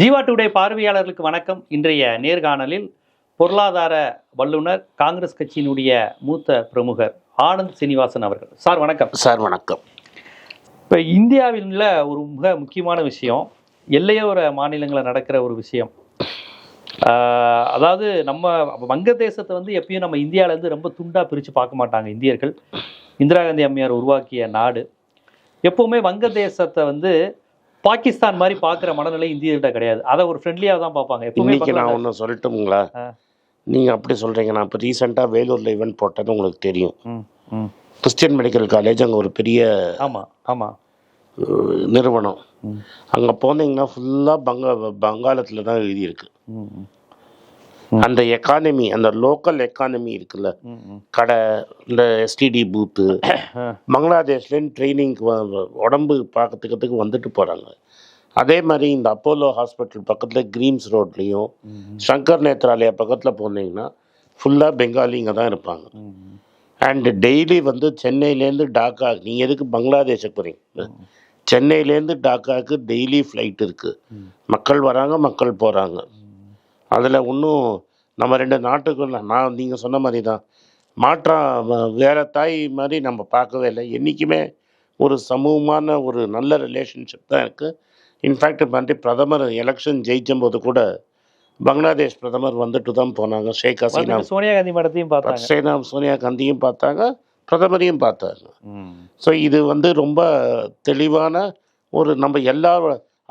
Jeeva today பார்வையாளர்களுக்கு வணக்கம். இன்றைய நேர்காணலில் பொருளாதார வல்லுனர் காங்கிரஸ் கட்சியினுடைய மூத்த பிரமுகர் ஆனந்த் சீனிவாசன் அவர்கள். சார் வணக்கம். சார் வணக்கம். இப்போ இந்தியாவில் உள்ள ஒரு மிக முக்கியமான விஷயம் எல்லையோர மாநிலங்களில் நடக்கிற ஒரு விஷயம். அதாவது நம்ம வங்கதேசத்தை வந்து எப்பயும் நம்ம இந்தியால இருந்து ரொம்ப துண்டா பிரித்து பார்க்க மாட்டாங்க இந்தியர்கள். இந்திரா காந்தி அம்மையார் உருவாக்கிய நாடு. எப்பவுமே வங்கதேசத்தை வந்து பாகிஸ்தான் மாதிரி பார்க்குற மனநிலை இந்தியர்கிட்ட கிடையாது. அதை ஒரு ஃப்ரெண்ட்லியாக தான் பார்ப்பாங்க. இன்னைக்கு நான். ஒன்று சொல்லட்டுங்களா. நீங்கள் அப்படி சொல்கிறீங்க நான் இப்போ ரீசெண்டாக வேலூரில் ஈவெண்ட் போட்டது உங்களுக்கு தெரியும். கிறிஸ்டியன் மெடிக்கல் காலேஜ் அங்கே ஒரு பெரிய ஆமா ஆமா. அஹ், நிறுவனம். அங்கே போனீங்கன்னா ஃபுல்லாக பங்கா பங்காளத்தில் தான் எழுதியிருக்கு. அந்த எக்கானமி அந்த லோக்கல் எக்கானமி இருக்குல்ல. கடை இந்த எஸ்டிடி பூத்து. பங்களாதேஷ்லேருந்து ட்ரைனிங்க்கு உடம்பு பார்க்கறதுக்கு வந்துட்டு போகிறாங்க அதே மாதிரி இந்த அப்போலோ ஹாஸ்பிட்டல் பக்கத்தில் கிரீம்ஸ் ரோட்லேயும் சங்கர் நேத்ராலயா பக்கத்தில் போனீங்கன்னா ஃபுல்லாக பெங்காலிங்க தான் இருப்பாங்க. அண்டு டெய்லி வந்து சென்னையிலேருந்து டாக்கா நீங்கள் எதுக்கு பங்களாதேஷுக்கு போகிறீங்க சென்னையிலேருந்து டாக்காவுக்கு டெய்லி ஃப்ளைட் இருக்குது. மக்கள் வராங்க மக்கள் போகிறாங்க அதில் இன்னும் நம்ம ரெண்டு நாட்டுக்குள்ள நான் நீங்கள் சொன்ன மாதிரி தான் மாற்றம் வேற தாய் மாதிரி நம்ம பார்க்கவே இல்லை. என்றைக்குமே ஒரு சமூகமான ஒரு நல்ல ரிலேஷன்ஷிப் தான் இருக்குது இன்ஃபேக்ட் வந்து பிரதமர் எலெக்ஷன் ஜெயிச்சும் போது கூட பங்களாதேஷ் பிரதமர் வந்துட்டு தான் போனாங்க. ஷேக் ஹசீனா. சோனியா காந்தி மடத்தையும் பார்த்தாங்க. சேனா சோனியா காந்தியும் பார்த்தாங்க. பிரதமரையும் பார்த்தாங்க. ஸோ இது வந்து ரொம்ப தெளிவான ஒரு நம்ம எல்லா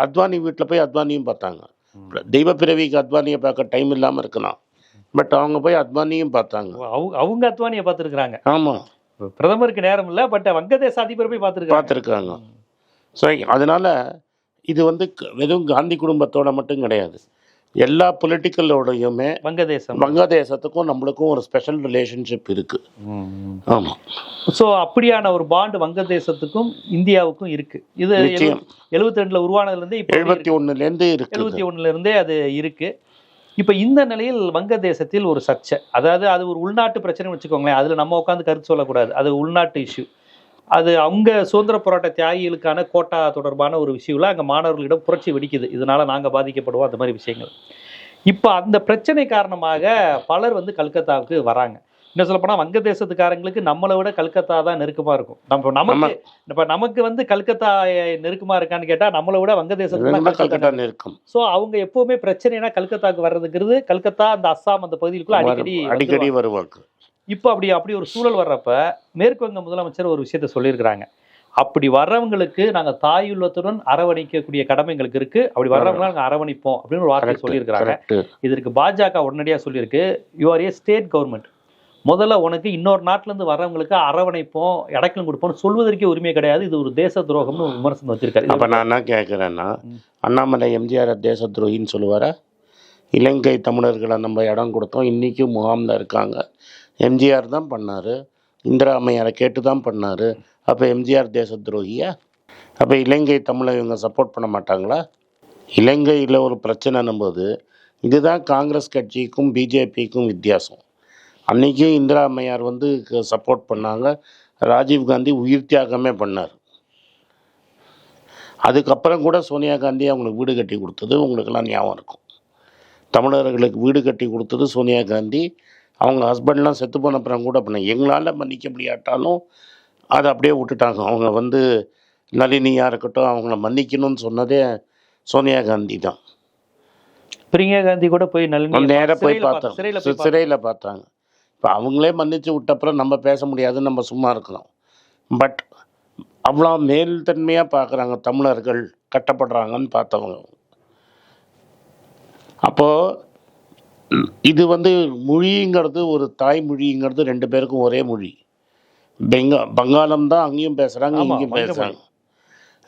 அத்வானி வீட்டில் போய் அத்வானியும் பார்த்தாங்க. தெய்வ பிறவிக்கு அத்வானியை பார்க்க டைம் இல்லாமல் இருக்கலாம். பட் அவங்க போய் அத்வானியும் பார்த்தாங்க. அவங்க அவங்க அத்வானியை பார்த்துருக்குறாங்க. ஆமாம் பிரதமருக்கு நேரம் இல்லை பட் வங்கதேச அதிபர் போய் பார்த்துருக்காங்க பார்த்துருக்காங்க. ஸோ அதனால் இது வந்து வெறும் காந்தி குடும்பத்தோட மட்டும் கிடையாது. எல்லா பொலிட்டிக்கலோடையுமே வங்கதேசம். வங்கதேசத்துக்கும் நம்மளுக்கும் ஒரு ஸ்பெஷல் ரிலேஷன்ஷிப் இருக்குது ஆமாம் ஸோ அப்படியான ஒரு பாண்டு வங்கதேசத்துக்கும் இந்தியாவுக்கும் இருக்கு. இது. எழுபத்தி ரெண்டுல இப்போ எழுபத்தி ஒன்றுலேருந்து இருக்குது. எழுபத்தி ஒண்ணுல இருந்தே அது இருக்கு. இப்போ இந்த நிலையில் வங்கதேசத்தில் ஒரு சர்ச்சை. அதாவது அது ஒரு உள்நாட்டு பிரச்சனை வச்சுக்கோங்களேன். அதில் நம்ம உட்காந்து கருத்து சொல்லக்கூடாது. அது உள்நாட்டு இஷ்யூ அது அவங்க சுதந்திர போராட்ட தியாகிகளுக்கான கோட்டா தொடர்பான ஒரு விஷயம்ல அங்கே மாணவர்களிடம் புரட்சி வெடிக்குது. இதனால நாங்கள் பாதிக்கப்படுவோம் அந்த மாதிரி விஷயங்கள். இப்போ அந்த பிரச்சனை காரணமாக பலர் வந்து கல்கத்தாவுக்கு வராங்க. இன்னும் சொல்ல போனா வங்கதேசத்துக்காரங்களுக்கு நம்மளை விட கல்கத்தா தான் நெருக்கமா இருக்கும். நம்ம நமக்கு இப்ப நமக்கு வந்து கல்கத்தா நெருக்கமா இருக்கான்னு கேட்டா நம்மளை விட வங்கதேசத்துக்கு கல்கத்தா நெருக்கம். ஸோ அவங்க எப்பவுமே பிரச்சனைனா கல்கத்தாக்கு வர்றதுங்கிறது கல்கத்தா அந்த அஸ்ஸாம் அந்த பகுதிகளுக்குள்ள அடிக்கடி அடிக்கடி. வருவாங்க. இப்போ அப்படி அப்படி ஒரு சூழல் வர்றப்ப மேற்கு வங்க முதலமைச்சர் ஒரு விஷயத்த சொல்லியிருக்கிறாங்க. அப்படி வர்றவங்களுக்கு நாங்க தாயுள்ளத்துடன் அரவணைக்கக்கூடிய கடமை எங்களுக்கு இருக்கு. அப்படி வர்றவங்க நாங்க அரவணைப்போம் அப்படின்னு ஒரு வார்த்தை சொல்லியிருக்கிறாங்க. இதற்கு பாஜக உடனடியாக சொல்லியிருக்கு. You are a state government முதல்ல உனக்கு இன்னொரு நாட்டுல இருந்து வர்றவங்களுக்கு அரவணைப்போம் இடக்கலும் கொடுப்போம்னு சொல்வதற்கே உரிமை கிடையாது. இது ஒரு தேச துரோகம்னு ஒரு விமர்சனம் வச்சிருக்காரு. அப்ப நான் என்ன கேட்குறேன்னா. அண்ணாமலை எம்ஜிஆர் தேச துரோகின்னு சொல்லுவாரா? இலங்கை தமிழர்களை நம்ம இடம் கொடுத்தோம். இன்றைக்கும் முகாமில் இருக்காங்க. எம்ஜிஆர் தான் பண்ணார். இந்திரா அம்மையாரை கேட்டு தான் பண்ணார். அப்போ எம்ஜிஆர் தேச துரோகியா? அப்போ இலங்கை தமிழை இவங்க சப்போர்ட் பண்ண மாட்டாங்களா? இலங்கையில் ஒரு பிரச்சனைன்னும் போது இதுதான் காங்கிரஸ் கட்சிக்கும் பிஜேபிக்கும் வித்தியாசம். அன்றைக்கும் இந்திரா அம்மையார் வந்து சப்போர்ட் பண்ணாங்க. ராஜீவ் காந்தி உயிர் தியாகமே பண்ணார். அதுக்கப்புறம் கூட சோனியா காந்தி அவங்களுக்கு வீடு கட்டி கொடுத்தது. உங்களுக்கெல்லாம் ஞாபகம் இருக்கும். தமிழர்களுக்கு வீடு கட்டி கொடுத்தது சோனியா காந்தி. அவங்க ஹஸ்பண்ட்லாம் செத்து போன அப்புறம் கூட பண்ண எங்களால் மன்னிக்க முடியாட்டாலும் அதை அப்படியே விட்டுட்டாங்க. அவங்க வந்து நளினியாக இருக்கட்டும் அவங்கள மன்னிக்கணும்னு சொன்னதே சோனியா காந்தி தான். பிரியங்கா காந்தி கூட போய் நல்ல நேராக போய் போய் சிறையில் பார்த்தாங்க. இப்போ அவங்களே மன்னிச்சு விட்டப்புறம் நம்ம பேச முடியாதுன்னு நம்ம சும்மா இருக்கலாம் பட் அவ்வளோ மேல்தன்மையாக பார்க்குறாங்க தமிழர்கள் கட்டப்படுறாங்கன்னு பார்த்தவங்க. அப்போது இது வந்து மொழிங்கிறது ஒரு தாய்மொழிங்கிறது ரெண்டு பேருக்கும் ஒரே மொழி. பெங்கா பங்காளம் தான் அங்கேயும் பேசுகிறாங்க இங்கேயும் பேசுகிறாங்க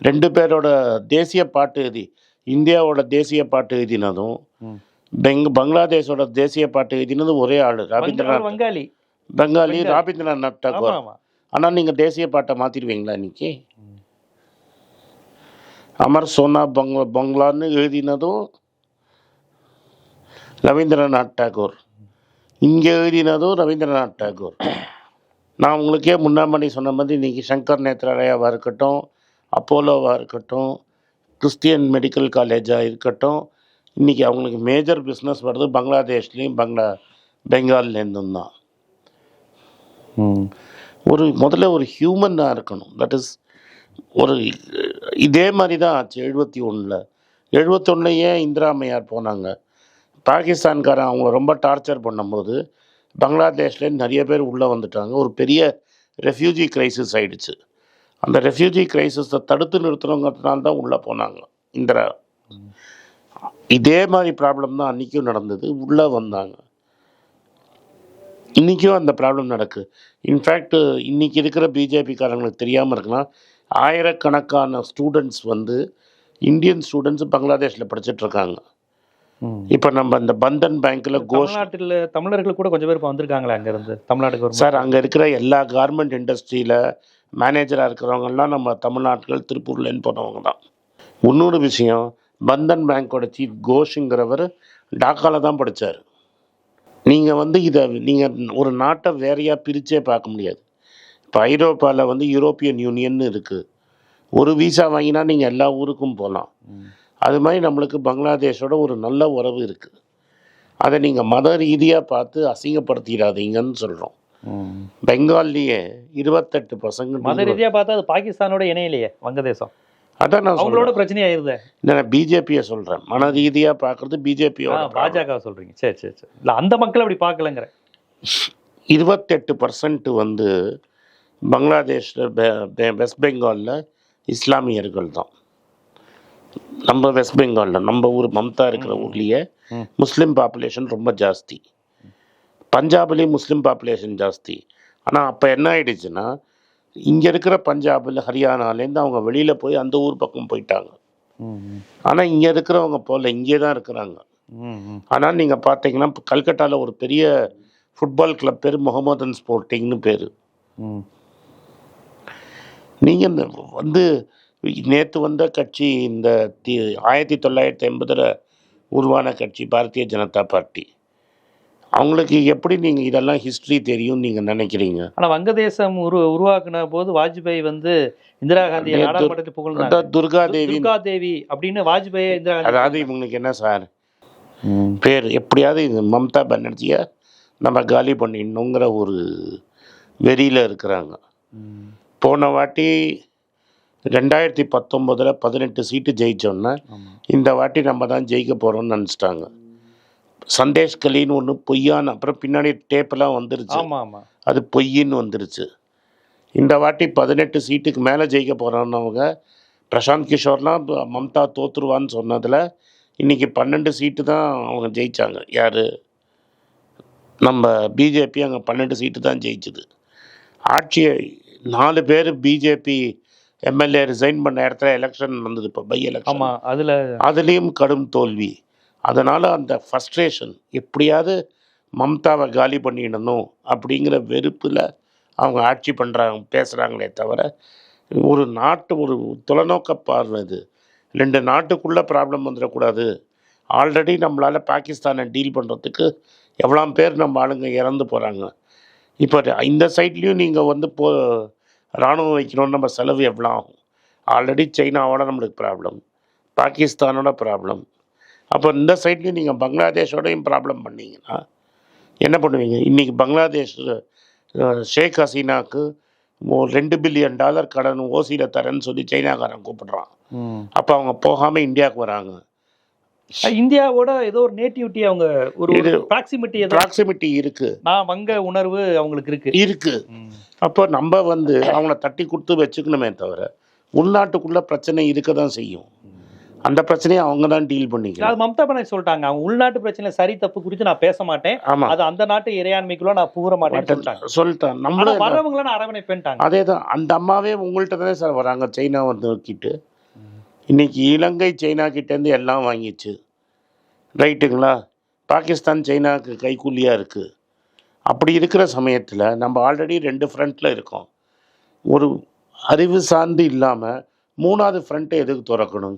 ரெண்டு பேரோட தேசிய பாட்டு எழுதி இந்தியாவோட தேசிய பாட்டு எழுதினதும். பெங் பங்களாதேஷோட தேசிய பாட்டு எழுதினதும் ஒரே ஆள் ரவீந்திரநாத் வங்காளி. பெங்காலி. ரவீந்திரநாத் டாகோர். ஆனால் நீங்கள் தேசிய பாட்டை மாற்றிடுவீங்களா இன்னைக்கு? அமர் சோனா பங்களா பங்களான்னு எழுதினதும் ரவீந்திரநாத் டாகூர். இங்கே எழுதினதும் ரவீந்திரநாத் டாகூர். நான் உங்களுக்கே முன்னாடி சொன்ன மாதிரி இன்றைக்கி சங்கர் நேத்ராலயாவாக இருக்கட்டும் அப்போலோவாக இருக்கட்டும் கிறிஸ்டியன் மெடிக்கல் காலேஜாக இருக்கட்டும் இன்றைக்கி அவங்களுக்கு மேஜர் பிஸ்னஸ் வருது. பங்களாதேஷ்லேயும் பங்களா பெங்கால்லேருந்தும் தான் ஒரு முதல்ல ஒரு ஹியூமனாக இருக்கணும். தட் இஸ் ஒரு இதே மாதிரி தான் ஆச்சு எழுபத்தி ஒன்றில் எழுபத்தொன்னில் ஏன் இந்திரா அம்மையார் போனாங்க? பாகிஸ்தான்காரன் அவங்கள ரொம்ப டார்ச்சர் பண்ணும்போது பங்களாதேஷ்லேருந்து நிறைய பேர் உள்ளே வந்துட்டாங்க. ஒரு பெரிய ரெஃப்யூஜி கிரைசிஸ் ஆயிடுச்சு. அந்த ரெஃப்யூஜி கிரைசிஸை தடுத்து நிறுத்தணுங்கிறதுனால தான் உள்ளே போனாங்க இந்திரா. இதே மாதிரி ப்ராப்ளம் தான் அன்றைக்கும் நடந்தது. உள்ளே வந்தாங்க. இன்றைக்கும் அந்த ப்ராப்ளம் நடக்கு. இன்ஃபேக்ட் இன்னைக்கு இருக்கிற பிஜேபிக்காரங்களுக்கு தெரியாமல் இருக்கலாம். ஆயிரக்கணக்கான ஸ்டூடெண்ட்ஸ் வந்து இந்தியன் ஸ்டூடெண்ட்ஸ் பங்களாதேஷில் படிச்சுட்டு இருக்காங்க. ம். இப்போ நம்ம இந்த பந்தன் பேங்க்கில் தமிழ்நாட்டில் தமிழர்கள் கூட கொஞ்சம் பேர் இப்போ வந்திருக்காங்களே அங்க இருந்து தமிழ்நாட்டுக்கு. சார் அங்கே இருக்கிற எல்லா கார்மெண்ட் இண்டஸ்ட்ரியில் மேனேஜராக இருக்கிறவங்கெல்லாம் நம்ம தமிழ்நாட்டுகள் திருப்பூர்லேருந்து போனவங்க தான். இன்னொரு விஷயம் பந்தன் பேங்க்கோட சீஃப் கோஷுங்கிறவர் டாக்காவில் தான் படித்தார் நீங்கள் வந்து இதை நீங்கள் ஒரு நாட்டை வேறையாக பிரித்தே பார்க்க முடியாது. இப்போ ஐரோப்பாவில் வந்து யூரோப்பியன் யூனியன் இருக்குது ஒரு வீசா வாங்கினா நீங்கள் எல்லா ஊருக்கும் போகலாம். அது மாதிரி நம்மளுக்கு பங்களாதேஷோட ஒரு நல்ல உறவு இருக்குது அதை நீங்கள் மத ரீதியாக பார்த்து அசிங்கப்படுத்திடாதீங்கன்னு சொல்கிறோம். பெங்கால்லையே இருபத்தெட்டு பசங்க மத ரீதியா பார்த்தா அது பாகிஸ்தானோட இணையிலையே வங்கதேசம். அதான் நான் அவங்களோட பிரச்சனை ஆயிருதே. நான் பிஜேபியை சொல்கிறேன் மன ரீதியாக பார்க்குறது பிஜேபியோட பாஜக சொல்றீங்க. சரி சரி சரி. இல்ல அந்த மக்கள் அப்படி பார்க்கலங்கிற இருபத்தெட்டு பர்சன்ட் வந்து பங்களாதேஷில் வெஸ்ட் பெங்காலில் இஸ்லாமியர்கள் தான். நம்ம வெஸ்ட் பெங்காலில் நம்ம ஊர் மம்தா இருக்கிற ஊர்லேயே. முஸ்லீம் பாப்புலேஷன் ரொம்ப ஜாஸ்தி. பஞ்சாப்லேயும் முஸ்லீம் பாப்புலேஷன் ஜாஸ்தி. ஆனால் அப்போ என்ன ஆயிடுச்சுன்னா இங்கே இருக்கிற பஞ்சாபில் ஹரியானாலேருந்து அவங்க வெளியில் போய் அந்த ஊர் பக்கம் போயிட்டாங்க. ஆனால் இங்கே இருக்கிறவங்க போகல இங்கே தான் இருக்கிறாங்க. ஆனால் நீங்கள் பார்த்தீங்கன்னா கல்கட்டாவில் ஒரு பெரிய ஃபுட்பால் கிளப் பேர் முகமதன் ஸ்போர்ட்டிங்னு பேர். நீங்கள் இந்த வந்து நேற்று வந்த கட்சி இந்த தி ஆயிரத்தி தொள்ளாயிரத்தி எண்பதில் உருவான கட்சி பாரதிய ஜனதா பார்ட்டி. அவங்களுக்கு எப்படி நீங்கள் இதெல்லாம் ஹிஸ்ட்ரி தெரியும்னு நீங்கள் நினைக்கிறீங்க? ஆனா வங்கதேசம் உரு உருவாக்குன போது வாஜ்பாய் வந்து இந்திரா காந்தியை நேத்து- நாடாளுமன்றத்தில் புகழ்ந்தாங்க அதான் துர்காதேவி துர்கா தேவி அப்படின்னு வாஜ்பாய் இந்திரா காந்தி அதாவது இவங்களுக்கு என்ன சார். பேர் எப்படியாவது இது மம்தா பானர்ஜியை நம்ம காலி பண்ணிடணுங்கிற ஒரு வெறியில் இருக்கிறாங்க. ம். போன வாட்டி ரெண்டாயிரத்தி பத்தொம்போதில் பதினெட்டு சீட்டு ஜெயிச்சோன்னா ஆமா. இந்த வாட்டி நம்ம தான் ஜெயிக்க போகிறோம்னு நினச்சிட்டாங்க. சந்தேஷ் கலின்னு ஒன்று பொய்யான்னு அப்புறம் பின்னாடி டேப்பெல்லாம் வந்துருச்சு. அது பொய்ன்னு வந்துருச்சு. இந்த வாட்டி பதினெட்டு சீட்டுக்கு மேலே ஜெயிக்க போகிறோன்னவங்க பிரசாந்த் கிஷோர்லாம் மம்தா தோத்துருவான்னு சொன்னதில் இன்றைக்கி பன்னெண்டு சீட்டு தான் அவங்க ஜெயித்தாங்க யார்? நம்ம பிஜேபி அங்கே பன்னெண்டு சீட்டு தான் ஜெயிச்சுது. ஆட்சியை நாலு பேர் பிஜேபி எம்எல்ஏ ரிசைன் பண்ண இடத்துல எலெக்ஷன் வந்தது இப்போ பை எலெக்ஷன் அதுல அதுலேயும் கடும் தோல்வி. அதனால் அந்த ஃபஸ்ட்ரேஷன் எப்படியாவது மம்தாவை காலி பண்ணிடணும் அப்படிங்கிற வெறுப்பில் அவங்க ஆட்சி பண்ணுறாங்க பேசுகிறாங்களே தவிர ஒரு நாட்டு ஒரு தொலைநோக்க பார்வை இது ரெண்டு நாட்டுக்குள்ளே ப்ராப்ளம் வந்துடக்கூடாது. ஆல்ரெடி நம்மளால் பாகிஸ்தானை டீல் பண்ணுறதுக்கு எவ்வளோ பேர் நம்ம ஆளுங்க இறந்து போகிறாங்க இப்போ இந்த சைட்லேயும் நீங்கள் வந்து போ இராணுவம் வைக்கணும்னு நம்ம செலவு எவ்வளோ ஆகும்? ஆல்ரெடி சைனாவோட நம்மளுக்கு ப்ராப்ளம் பாகிஸ்தானோட ப்ராப்ளம் அப்போ இந்த சைட்லேயும் நீங்கள் பங்களாதேஷோடையும் ப்ராப்ளம் பண்ணீங்கன்னா என்ன பண்ணுவீங்க? இன்றைக்கி பங்களாதேஷ் ஷேக் ஹசீனாக்கு ஒரு ரெண்டு பில்லியன் டாலர் கடன் ஓசியில் தரேன்னு சொல்லி சைனாக்காரன் கூப்பிடுறான். அப்போ அவங்க போகாமல் இந்தியாவுக்கு வராங்க. இந்தியாவோட ஏதோ ஒரு நேட்டிவிட்டி அவங்க ஒரு இது- ப்ராக்சிமிட்டி ப்ராக்சிமிட்டி இருக்குது நான் வங்க உணர்வு அவங்களுக்கு இருக்கு. இருக்குது ம். அப்போ நம்ம வந்து அவங்கள தட்டி கொடுத்து வச்சுக்கணுமே தவிர உள்நாட்டுக்குள்ளே பிரச்சனை இருக்க தான் செய்யும். அந்த பிரச்சனையை அவங்க தான் டீல் பண்ணிக்கலாம் அது மம்தா பானர்ஜி சொல்லிட்டாங்க அவங்க உள்நாட்டு பிரச்சனை சரி தப்பு குறித்து நான் பேச மாட்டேன். ஆமாம் அது அந்த நாட்டு இறையாண்மைக்குள்ள நான் புகுற சொல்லிட்டாங்க. சொல்லிட்டேன் ஆனா நம்மளும் வரவங்கள நான் அரவணைப்பேன்ட்டாங்க. அதே தான் அந்த அம்மாவே உங்கள்கிட்ட தானே சார் வராங்க. சைனாவை நோக்கிட்டு. இன்னைக்கு இலங்கை சைனா கிட்டேருந்து எல்லாம் வாங்கிச்சு. ரைட்டுங்களா? பாகிஸ்தான் சைனாவுக்கு கைக்கூலியாக இருக்குது அப்படி இருக்கிற சமயத்தில் நம்ம ஆல்ரெடி ரெண்டு ஃப்ரண்ட்டில் இருக்கோம். ஒரு அறிவு சார்ந்து இல்லாமல் மூணாவது ஃப்ரண்ட்டை எதுக்கு திறக்கணும்?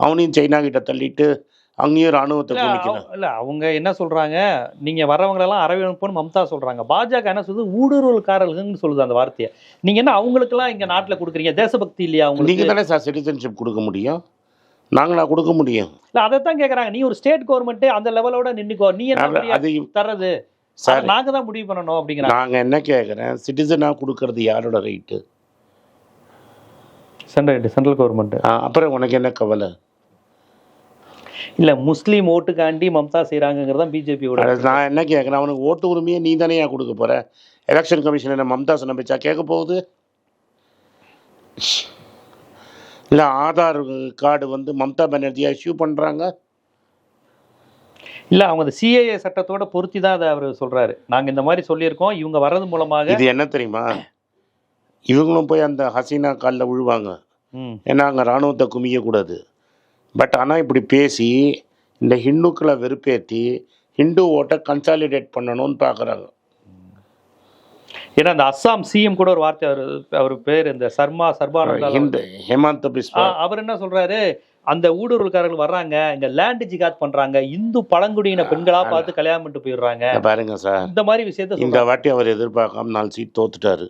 அவனையும் சைனா கிட்ட தள்ளிட்டு அங்கேயும் குளிக்கணும் அவ- இல்ல அவங்க என்ன சொல்றாங்க? நீங்க வர்றவங்க எல்லாம் அரவணைப்புன்னு மம்தா சொல்றாங்க. பாஜக என்ன சொல்லுது? ஊடுருவல்காரர்கள்னு சொல்லுது அந்த வார்த்தையை. நீங்க என்ன அவங்களுக்கு எல்லாம் இங்க நாட்டுல கொடுக்குறீங்க? தேசபக்தி இல்லையா நீங்கள் உங்களுக்கு தானே சார் சிட்டிசன்ஷிப் கொடுக்க முடியும்? நாங்களா கொடுக்க முடியும். இல்ல அதைத்தான் கேக்குறாங்க. நீ ஒரு ஸ்டேட் கவர்மெண்ட் அந்த லெவலோட நின்னுக்கோ. நீ என்ன அது- தர்றது? சார் அது நாங்க தான் முடிவு பண்ணணும் அப்படிங்கிறாங்க. நாங்கள் என்ன கேட்குறேன் சிட்டிசனாக கொடுக்கறது யாரோட ரைட்டு சென்ட்ரல் சென்ட்ரல் கவர்மெண்ட் அப்புறம் உனக்கு என்ன கவலை? இல்ல முஸ்லீம் ஓட்டுக்காண்டி மம்தா செய்யறாங்கிறது தான் பிஜேபியோட நான் என்ன கேட்குறேன் அவனுக்கு ஓட்டு உரிமையை நீ தானேயா கொடுக்க போற? எலெக்ஷன் கமிஷன் என்ன மம்தா சொன்ன பேச்சா கேட்க போகுது? இல்லை ஆதார் கார்டு வந்து மம்தா பானர்ஜியா இஷ்யூ பண்ணுறாங்க இல்ல அவங்க அந்த சிஏஏ சட்டத்தோட பொருத்தி தான் அதை அவர் சொல்றாரு. நாங்க இந்த மாதிரி சொல்லியிருக்கோம் இவங்க வர்றது மூலமாக இது என்ன தெரியுமா? இவங்களும் போய் அந்த ஹசீனா காலில் விழுவாங்க ஏன்னா அங்கே இராணுவத்தை குமிக்கக்கூடாது பட் ஆனால் இப்படி பேசி இந்த ஹிந்துக்களை வெறுப்பேற்றி ஹிந்து ஓட்டை கன்சாலிடேட் பண்ணணும்னு பார்க்குறாங்க ஏன்னா அந்த அஸ்ஸாம் சிஎம் கூட ஒரு வார்த்தை அவர் அவர் பேர் இந்த சர்மா சர்பானந்தா ஹேமந்த் பிஸ்வா. அவர் என்ன சொல்றாரு? அந்த ஊடுருவல்காரர்கள் வர்றாங்க இங்க லேண்ட் ஜிகாத் பண்றாங்க இந்து பழங்குடியின பெண்களா பார்த்து கல்யாணம் பண்ணிட்டு போயிடுறாங்க. பாருங்க சார். இந்த மாதிரி விஷயத்த இந்த வாட்டி அவர் எதிர்பார்க்காம நாலு சீட் தோத்துட்டாரு.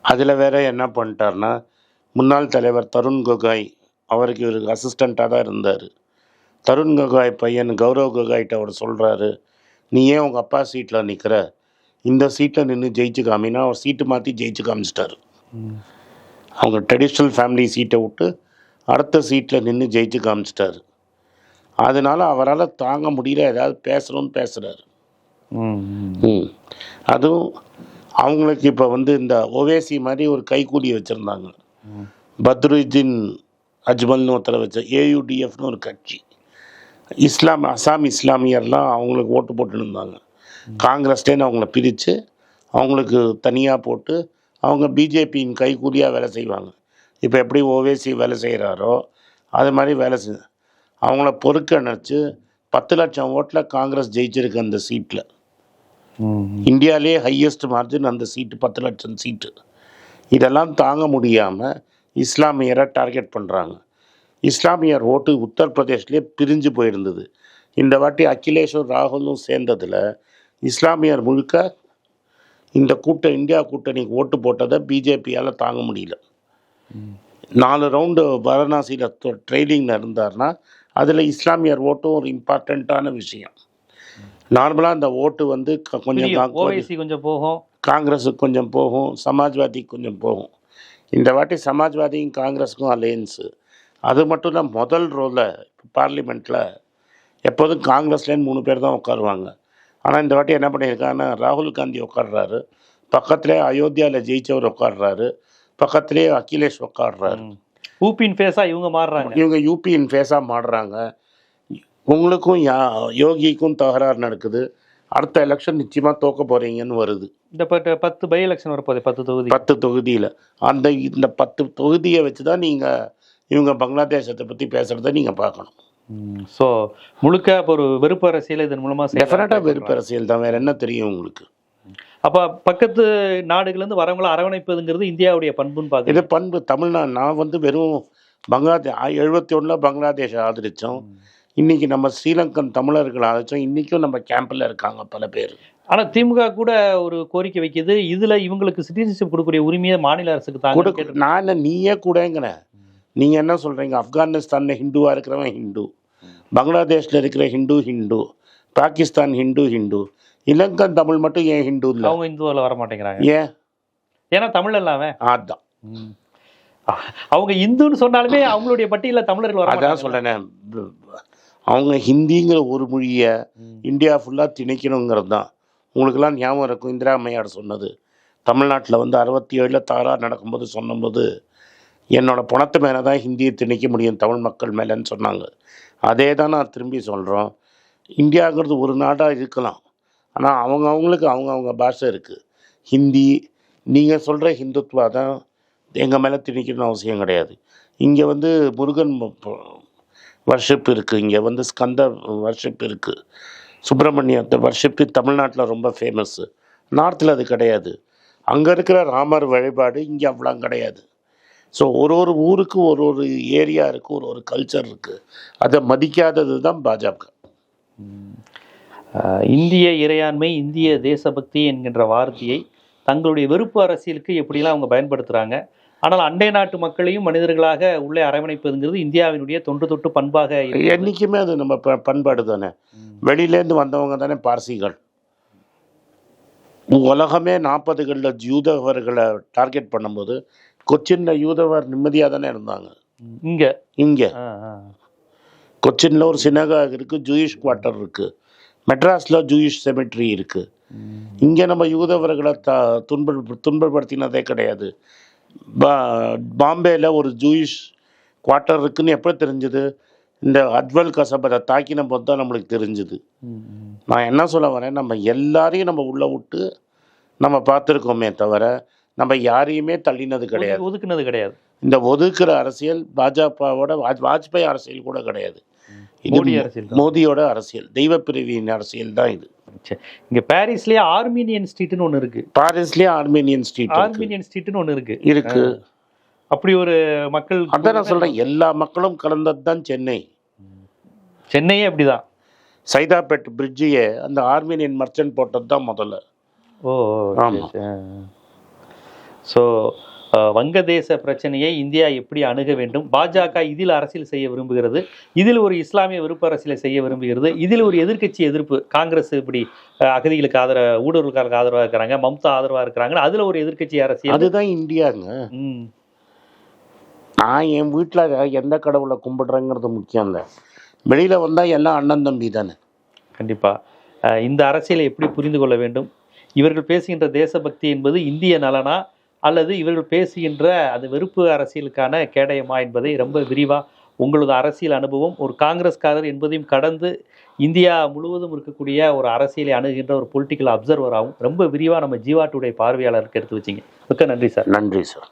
அதில் வேற என்ன பண்ணிட்டாருன்னா முன்னாள் தலைவர் தருண் கோகாய் அவருக்கு இவருக்கு அசிஸ்டண்ட்டாக தான் இருந்தார். தருண் கோகாய் பையன் கௌரவ் கோகாய்கிட்ட அவர் சொல்கிறாரு நீ ஏன் உங்கள் அப்பா சீட்டில் நிற்கிற இந்த சீட்டில் நின்று ஜெயிச்சு காமினா அவர் சீட்டு மாற்றி ஜெயிச்சு காமிச்சிட்டாரு. அவங்க ட்ரெடிஷ்னல் ஃபேமிலி சீட்டை விட்டு அடுத்த சீட்டில் நின்று ஜெயிச்சு காமிச்சிட்டாரு. அதனால அவரால் தாங்க முடியல ஏதாவது பேசணும்னு பேசுகிறாரு அதுவும் அவங்களுக்கு இப்போ வந்து இந்த ஓவேசி மாதிரி ஒரு கைக்கூலி வச்சுருந்தாங்க. ம். அஜ்மல்னு ஒருத்தரை வச்ச ஏயுடிஎஃப்னு ஒரு கட்சி. இஸ்லாம் அசாம் இஸ்லாமியர்லாம் அவங்களுக்கு ஓட்டு போட்டுன்னு இருந்தாங்க. காங்கிரஸ்லேருந்து அவங்கள பிரித்து அவங்களுக்கு தனியாக போட்டு அவங்க பிஜேபியின் கைக்கூலியாக வேலை செய்வாங்க. இப்போ எப்படி ஓவேசி வேலை செய்கிறாரோ அது மாதிரி வேலை செய் அவங்கள பொறுக்கணிச்சு பத்து லட்சம் ஓட்டில் காங்கிரஸ் ஜெயிச்சிருக்கு அந்த சீட்டில். இந்தியாவிலே ஹையஸ்ட் மார்ஜின் அந்த சீட்டு பத்து லட்சம் சீட்டு. இதெல்லாம் தாங்க முடியாமல் இஸ்லாமியரை டார்கெட் பண்ணுறாங்க இஸ்லாமியர் ஓட்டு உத்தரப்பிரதேஷ்லேயே பிரிஞ்சு போயிருந்தது. இந்த வாட்டி அகிலேஷும் ராகுலும் சேர்ந்ததில் இஸ்லாமியர் முழுக்க இந்த கூட்ட இந்தியா கூட்டணிக்கு ஓட்டு போட்டதை பிஜேபியால் தாங்க முடியல. நாலு ரவுண்டு வாரணாசியில் ட்ரைனிங்கில் இருந்தார்னா அதில் இஸ்லாமியர் ஓட்டும் ஒரு இம்பார்ட்டண்ட்டான விஷயம். நார்மலாக அந்த ஓட்டு வந்து கொஞ்சம் கொஞ்சம் போகும். காங்கிரஸுக்கு கொஞ்சம் போகும். சமாஜ்வாதிக்கு கொஞ்சம் போகும். இந்த வாட்டி சமாஜ்வாதியும் காங்கிரஸுக்கும் அலையன்ஸு அது மட்டும் இல்லை முதல் ரோவில் பார்லிமெண்ட்டில் எப்போதும் காங்கிரஸ்லேருந்து மூணு பேர் தான் உட்காருவாங்க. ஆனால் இந்த வாட்டி என்ன பண்ணியிருக்காங்கன்னா ராகுல் காந்தி உட்கார்றாரு. பக்கத்துலேயே அயோத்தியாவில் ஜெயிச்சவர் உட்கார்றாரு. பக்கத்துலேயே அகிலேஷ் உட்கார்றாரு. ம். ஊப்பின் ஃபேஸா இவங்க மாறுறாங்க. இவங்க யூபியின் ஃபேஸாக மாறுறாங்க. உங்களுக்கும் யா யோகிக்கும் தகராறு நடக்குது. அடுத்த எலெக்ஷன் நிச்சயமாக தோக்க போகிறீங்கன்னு வருது. இந்த பத்து பத்து பை எலெக்ஷன் வரப்போகுது பத்து தொகுதி பத்து தொகுதியில். அந்த இந்த பத்து தொகுதியை வச்சு தான் நீங்கள் இவங்க பங்களாதேசத்தை பற்றி பேசுகிறத நீங்கள் பார்க்கணும். ஸோ முழுக்க இப்போ ஒரு வெறுப்பு அரசியல் இதன் மூலமா செய்யலாம். டெஃபினட்டாக வெறுப்பு அரசியல் தான். வேறு என்ன தெரியும் உங்களுக்கு? அப்ப பக்கத்து நாடுகள்ல இருந்து வரவங்கள அரவணைப்பதுங்கிறது இந்தியாவுடைய பண்புன்னு இது பாக்குறது பண்பு. தமிழ்நாடு நான் வந்து வெறும் பங்களாதேஷ் எழுபத்தி ஒன்றில் பங்களாதேஷ் ஆதரித்தோம் இன்றைக்கி நம்ம ஸ்ரீலங்கன் தமிழர்கள் ஆதரித்தோம் இன்றைக்கும் நம்ம கேம்பில் இருக்காங்க பல பேர். ஆனா திமுக கூட ஒரு கோரிக்கை வைக்குது. இதுல இவங்களுக்கு சிட்டிசன்ஷிப் கொடுக்கக்கூடிய உரிமையை மாநில அரசுக்கு கொடுக்க நான் என்ன நீயே கூடங்கிறேன் நீங்கள் என்ன சொல்கிறீங்க ஆப்கானிஸ்தானில் ஹிந்துவாக இருக்கிறவன் ஹிந்து. பங்களாதேஷில் இருக்கிற ஹிந்து ஹிந்து. பாகிஸ்தான் ஹிந்து ஹிந்து. இலங்கன் தமிழ் மட்டும் ஏன் ஹிந்து இல்லை? அவங்க இந்துவில் வர மாட்டேங்கிறாங்க ஏன்? ஏன்னா தமிழ் இல்லாம அதான். அவங்க இந்துன்னு சொன்னாலுமே அவங்களுடைய பட்டியல தமிழர்கள் வர அதான். சொல்கிறேனே அவங்க ஹிந்திங்கிற ஒரு மொழியை. இந்தியா ஃபுல்லாக திணிக்கணுங்கிறது தான். உங்களுக்கெல்லாம் ஞாபகம் இருக்கும் இந்திரா அம்மையார் சொன்னது. தமிழ்நாட்டில் வந்து அறுபத்தி ஏழில் தகராறு நடக்கும்போது சொன்னபோது என்னோடய பணத்து மேலே தான் ஹிந்தியை திணிக்க முடியும் தமிழ் மக்கள் மேலேன்னு சொன்னாங்க. அதே தான் நான் திரும்பி சொல்கிறோம் இந்தியாங்கிறது ஒரு நாடாக இருக்கலாம். ஆனால் அவங்க அவங்களுக்கு அவங்க அவங்க பாஷை இருக்குது ஹிந்தி நீங்கள் சொல்கிற ஹிந்துத்வா தான் எங்கள் மேலே திணிக்கணும்னு அவசியம் கிடையாது. இங்கே வந்து முருகன் வர்ஷிப் இருக்குது இங்கே வந்து ஸ்கந்த வர்ஷிப் இருக்குது சுப்பிரமணியத்தை வர்ஷிப்பு தமிழ்நாட்டில் ரொம்ப ஃபேமஸ்ஸு நார்த்தில் அது கிடையாது. அங்கே இருக்கிற ராமர் வழிபாடு இங்கே அவ்வளோ கிடையாது. ஸோ ஒரு ஒரு ஊருக்கு ஒரு ஒரு ஏரியா இருக்குது ஒரு ஒரு கல்ச்சர் இருக்குது அதை மதிக்காதது தான் பாஜக. இந்திய இறையாண்மை இந்திய தேசபக்தி என்கின்ற வார்த்தையை தங்களுடைய வெறுப்பு அரசியலுக்கு எப்படிலாம் அவங்க பயன்படுத்துகிறாங்க ஆனால் அண்டை நாட்டு மக்களையும் மனிதர்களாக உள்ளே அரவணைப்பதுங்கிறது இந்தியாவினுடைய தொன்று தொட்டு பண்பாக. என்றைக்குமே அது நம்ம பண்பாடு தானே. வெளியிலேருந்து வந்தவங்க தானே பார்சிகள். உலகமே நாற்பதுகளில் யூதவர்களை டார்கெட் பண்ணும்போது கொச்சின்ல யூதவர் நிம்மதியாக தானே இருந்தாங்க. இங்க? இங்கே. கொச்சின்ல ஒரு சினகாக் இருக்கு ஜூயிஷ் குவார்ட்டர் இருக்கு. மெட்ராஸ்ல ஜூயிஷ் செமெட்ரி இருக்கு. ம். இங்கே நம்ம யூதவர்களை த துன்ப துன்பப்படுத்தினதே கிடையாது. பா பாம்பேல ஒரு ஜூயிஷ் குவார்ட்டர் இருக்குன்னு எப்போ தெரிஞ்சது? இந்த அத்வல் கசபரை தாக்கின போது தான் நம்மளுக்கு தெரிஞ்சுது. நான் என்ன சொல்ல வரேன்? நம்ம எல்லாரையும் நம்ம உள்ளே விட்டு நம்ம பார்த்துருக்கோமே தவிர நம்ம யாரையுமே தள்ளினது கிடையாது. ஒதுக்கு- ஒதுக்குனது கிடையாது. இந்த ஒதுக்குற அரசியல் பாஜகவோட வாஜ் வாஜ்பாய் அரசியல் கூட கிடையாது. மோடி அரசியல். மோடியோட அரசியல் தெய்வ பிரிவின் அரசியல் தான் இது. இங்க பாரிஸ்லயே ஆர்மீனியன் ஸ்ட்ரீட்னு ஒண்ணு இருக்கு. பாரிஸ்லயே ஆர்மேனியன் ஸ்ட்ரீட். ஆர்மீனியன் ஸ்ட்ரீட்னு ஒண்ணு இருக்கு. இருக்கு. அப்படி ஒரு மக்கள் அதான் நான் சொல்றேன் எல்லா மக்களும் கலந்தது தான் சென்னை. சென்னையே அப்படிதான். சைதாப்பேட் பிரிட்ஜையே அந்த ஆர்மேனியன் மர்ச்சன்ட் போட்டது தான் முதல்ல. ஓ ஆமா. ஸோ வங்கதேச பிரச்சனையை இந்தியா எப்படி அணுக வேண்டும்? பாஜக இதில் அரசியல் செய்ய விரும்புகிறது. இதில் ஒரு இஸ்லாமிய விருப்ப அரசியலை செய்ய விரும்புகிறது. இதில் ஒரு எதிர்க்கட்சி எதிர்ப்பு காங்கிரஸ் இப்படி அகதிகளுக்கு ஆதரவு ஊடுருவலுக்காருக்கு ஆதரவாக இருக்கிறாங்க மம்தா ஆதரவாக இருக்கிறாங்க அதுல ஒரு எதிர்க்கட்சி அரசியல். அதுதான் இந்தியாங்க. நான் என் வீட்டில் எந்த கடவுளை கும்பிடுறேங்கிறது முக்கியம் இல்லை. வெளியில வந்தா எல்லாம் அண்ணன் தம்பி தானே. கண்டிப்பா. அஹ், இந்த அரசியலை எப்படி புரிந்து கொள்ள வேண்டும்? இவர்கள் பேசுகின்ற தேசபக்தி என்பது இந்திய நலனா அல்லது இவர்கள் பேசுகின்ற அந்த வெறுப்பு அரசியலுக்கான கேடயமா என்பதை ரொம்ப விரிவாக உங்களது அரசியல் அனுபவம் ஒரு காங்கிரஸ்காரர் என்பதையும் கடந்து இந்தியா முழுவதும் இருக்கக்கூடிய ஒரு அரசியலை அணுகின்ற ஒரு பொலிட்டிக்கல் அப்சர்வராகவும் ரொம்ப விரிவாக நம்ம ஜீவா டுடே பார்வையாளருக்கு எடுத்து வச்சீங்க. மிக்க நன்றி சார். நன்றி சார்.